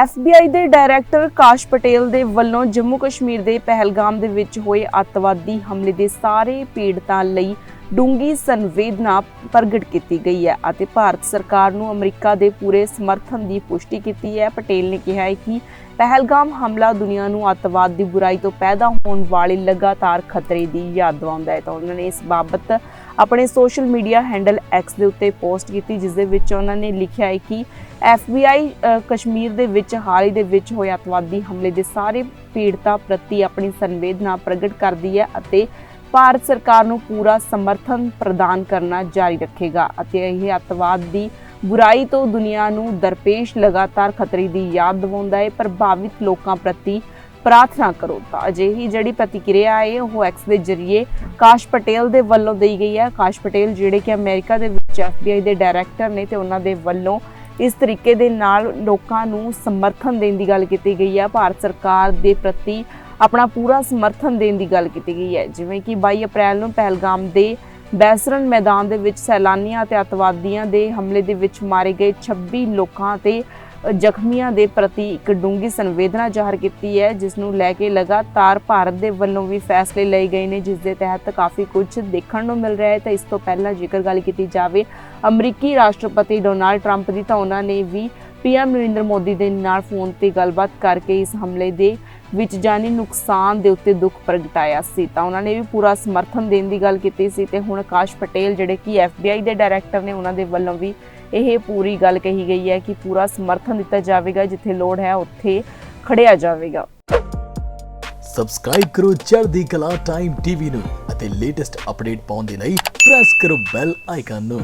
FBI ਦੇ director ਕਾਸ਼ ਪਟੇਲ ਦੇ ਵੱਲੋਂ ਜੰਮੂ ਕਸ਼ਮੀਰ ਦੇ ਪਹਿਲਗਾਮ ਦੇ ਵਿੱਚ ਹੋਏ ਅੱਤਵਾਦੀ ਹਮਲੇ ਦੇ ਸਾਰੇ ਪੀੜਤਾਂ ਲਈ ਡੂੰਗੀ ਸੰਵੇਦਨਾ ਪ੍ਰਗਟ ਕੀਤੀ ਗਈ ਹੈ ਅਤੇ ਭਾਰਤ ਸਰਕਾਰ ਨੂੰ ਅਮਰੀਕਾ ਦੇ ਪੂਰੇ ਸਮਰਥਨ ਦੀ ਪੁਸ਼ਟੀ ਕੀਤੀ ਹੈ। ਪਟੇਲ ਨੇ ਕਿਹਾ ਹੈ ਕਿ ਪਹਿਲਗਾਮ ਹਮਲਾ ਦੁਨੀਆ ਨੂੰ ਅੱਤਵਾਦ ਦੀ ਬੁਰਾਈ ਤੋਂ ਪੈਦਾ ਹੋਣ ਵਾਲੇ ਲਗਾਤਾਰ ਖਤਰੇ ਦੀ ਯਾਦ ਦਿਵਾਉਂਦਾ ਹੈ। ਤਾਂ ਉਹਨਾਂ ਨੇ ਇਸ ਬਾਬਤ ਆਪਣੇ ਸੋਸ਼ਲ ਮੀਡੀਆ ਹੈਂਡਲ ਐਕਸ ਦੇ ਉੱਤੇ ਪੋਸਟ ਕੀਤੀ ਜਿਸ ਦੇ ਵਿੱਚ ਉਹਨਾਂ ਨੇ ਲਿਖਿਆ ਹੈ ਕਿ FBI ਅ, ਕਸ਼ਮੀਰ ਦੇ ਵਿੱਚ ਹਾਲ ਹੀ ਦੇ ਵਿੱਚ ਹੋਏ ਅੱਤਵਾਦੀ ਹਮਲੇ ਦੇ ਸਾਰੇ ਪੀੜਤਾਂ ਪ੍ਰਤੀ ਆਪਣੀ ਸੰਵੇਦਨਾ ਪ੍ਰਗਟ ਕਰਦੀ ਹੈ ਅਤੇ ਭਾਰਤ ਸਰਕਾਰ ਨੂੰ ਪੂਰਾ ਸਮਰਥਨ ਪ੍ਰਦਾਨ ਕਰਨਾ ਜਾਰੀ ਰੱਖੇਗਾ ਅਤੇ ਇਹ ਅੱਤਵਾਦ ਦੀ ਬੁਰਾਈ ਤੋਂ ਦੁਨੀਆ ਨੂੰ ਦਰਪੇਸ਼ ਲਗਾਤਾਰ ਖਤਰੇ ਦੀ ਯਾਦ ਦਿਵਾਉਂਦਾ ਹੈ। ਪ੍ਰਭਾਵਿਤ ਲੋਕਾਂ ਪ੍ਰਤੀ ਪ੍ਰਾਰਥਨਾ ਕਰੋ ਤਾਂ ਅਜਿਹੀ ਜਿਹੜੀ ਪ੍ਰਤੀਕਿਰਿਆ ਹੈ, ਉਹ ਐਕਸ ਦੇ ਜ਼ਰੀਏ ਕਾਸ਼ ਪਟੇਲ ਦੇ ਵੱਲੋਂ ਦੇਈ ਗਈ ਹੈ। ਕਾਸ਼ ਪਟੇਲ ਜਿਹੜੇ ਕਿ ਅਮਰੀਕਾ ਦੇ ਵਿੱਚ FBI ਦੇ ਡਾਇਰੈਕਟਰ ਨੇ ਤੇ ਉਹਨਾਂ ਦੇ ਵੱਲੋਂ ਇਸ ਤਰੀਕੇ ਦੇ ਨਾਲ ਲੋਕਾਂ ਨੂੰ ਸਮਰਥਨ ਦੇਣ ਦੀ ਗੱਲ ਕੀਤੀ ਗਈ ਹੈ। ਭਾਰਤ ਸਰਕਾਰ ਦੇ ਪ੍ਰਤੀ ਆਪਣਾ ਪੂਰਾ ਸਮਰਥਨ ਦੇਣ ਦੀ ਗੱਲ ਕੀਤੀ ਗਈ ਹੈ। ਜਿਵੇਂ ਕਿ 22 ਅਪ੍ਰੈਲ ਨੂੰ ਪਹਿਲਗਾਮ ਦੇ ਬੈਸਰਨ ਮੈਦਾਨ ਦੇ ਵਿੱਚ ਸੈਲਾਨੀਆਂ ਅਤੇ ਅਤਵਾਦੀਆਂ ਦੇ ਹਮਲੇ ਦੇ ਵਿੱਚ ਮਾਰੇ ਗਏ 26 ਲੋਕਾਂ ਤੇ ਜ਼ਖਮੀਆਂ ਦੇ ਪ੍ਰਤੀ ਇੱਕ ਡੂੰਗੀ ਸੰਵੇਦਨਾ ਜ਼ਾਹਰ ਕੀਤੀ ਹੈ, ਜਿਸ ਨੂੰ ਲੈ ਕੇ ਲਗਾਤਾਰ ਭਾਰਤ ਦੇ ਵੱਲੋਂ ਵੀ ਫੈਸਲੇ ਲਏ ਗਏ ਨੇ, ਜਿਸ ਦੇ ਤਹਿਤ ਕਾਫੀ ਕੁਝ ਦੇਖਣ ਨੂੰ ਮਿਲ ਰਿਹਾ ਹੈ। ਤਾਂ ਇਸ ਤੋਂ ਪਹਿਲਾਂ ਜੇਕਰ ਗੱਲ ਕੀਤੀ ਜਾਵੇ, ਅਮਰੀਕੀ ਰਾਸ਼ਟਰਪਤੀ ਡੋਨਾਲਡ ਟਰੰਪ ਦੀ ਤਾਂ ਉਹਨਾਂ ਨੇ ਵੀ ਪੀਐਮ ਨਰਿੰਦਰ ਮੋਦੀ ਦੇ ਨਾਲ ਫੋਨ ਤੇ ਗੱਲਬਾਤ ਕਰਕੇ ਇਸ ਹਮਲੇ ਦੇ ਵਿੱਚ ਜਾਨੀ ਨੁਕਸਾਨ ਦੇ ਉੱਤੇ ਦੁੱਖ ਪ੍ਰਗਟਾਇਆ ਸੀ। ਤਾਂ ਉਹਨਾਂ ਨੇ ਵੀ ਪੂਰਾ ਸਮਰਥਨ ਦੇਣ ਦੀ ਗੱਲ ਕੀਤੀ ਸੀ ਤੇ ਹੁਣ ਆਕਾਸ਼ ਪਟੇਲ ਜਿਹੜੇ ਕਿ FBI ਦੇ ਡਾਇਰੈਕਟਰ ਨੇ, ਉਹਨਾਂ ਦੇ ਵੱਲੋਂ ਵੀ ਇਹ ਪੂਰੀ ਗੱਲ ਕਹੀ ਗਈ ਹੈ ਕਿ ਪੂਰਾ ਸਮਰਥਨ ਦਿੱਤਾ ਜਾਵੇਗਾ, ਜਿੱਥੇ ਲੋੜ ਹੈ ਉੱਥੇ ਖੜਿਆ ਜਾਵੇਗਾ। ਸਬਸਕ੍ਰਾਈਬ ਕਰੋ ਚੜ੍ਹਦੀ ਕਲਾ ਟਾਈਮ ਟੀਵੀ ਨੂੰ ਅਤੇ ਲੇਟੈਸਟ ਅਪਡੇਟ ਪਾਉਣ ਦੇ ਲਈ ਪ੍ਰੈਸ ਕਰੋ ਬੈਲ ਆਈਕਨ ਨੂੰ।